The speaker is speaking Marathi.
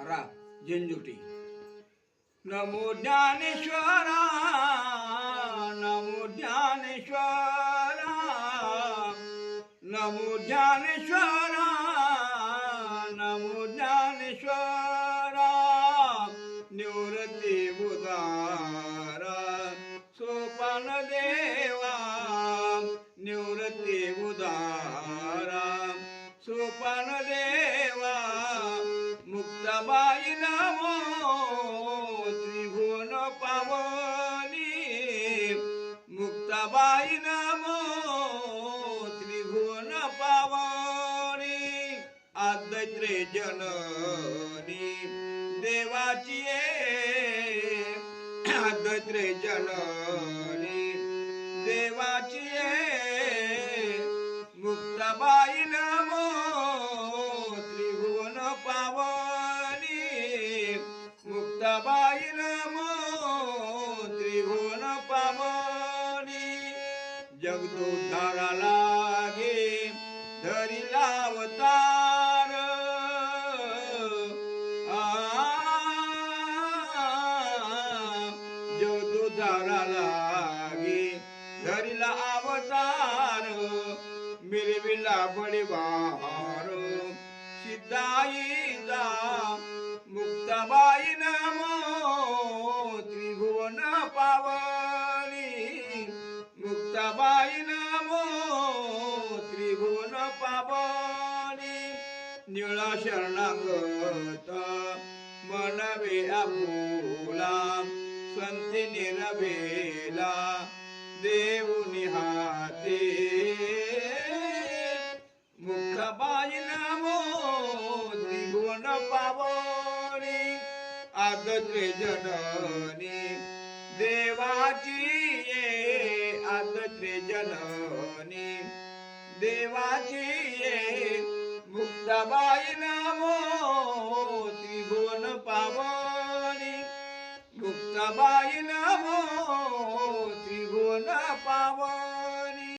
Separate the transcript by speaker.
Speaker 1: रा झिंजुटी. नमो ज्ञानेश्वरा नमो ज्ञानेश्वरा नमो ज्ञानेश्वरा नमो ज्ञानेश्वरा. निवृत्ती बुधा. बाई नमो त्रिभुवन पावनी आद्रे जननी देवाची ये आद्रे जननी देवाची जगदोद्धारा लागे धरिला अवतार जगदोद्धारा लागे धरिला अवतार मिरविला बळीवार. सिद्धाईचा मुक्ताबाई नमो त्रिभुवन पावनी निळा शरणागत मनवे आपुला संती निरवेला देऊनी हाते. बाई नमो त्रिभुवन पावनी आदत्रे जननी देवाची ये आदत्रे जननी देवाची ये मुक्ताबाई नामो त्रिभुवन पावनी. मुक्ताबाई नामो त्रिभुवन पावनी.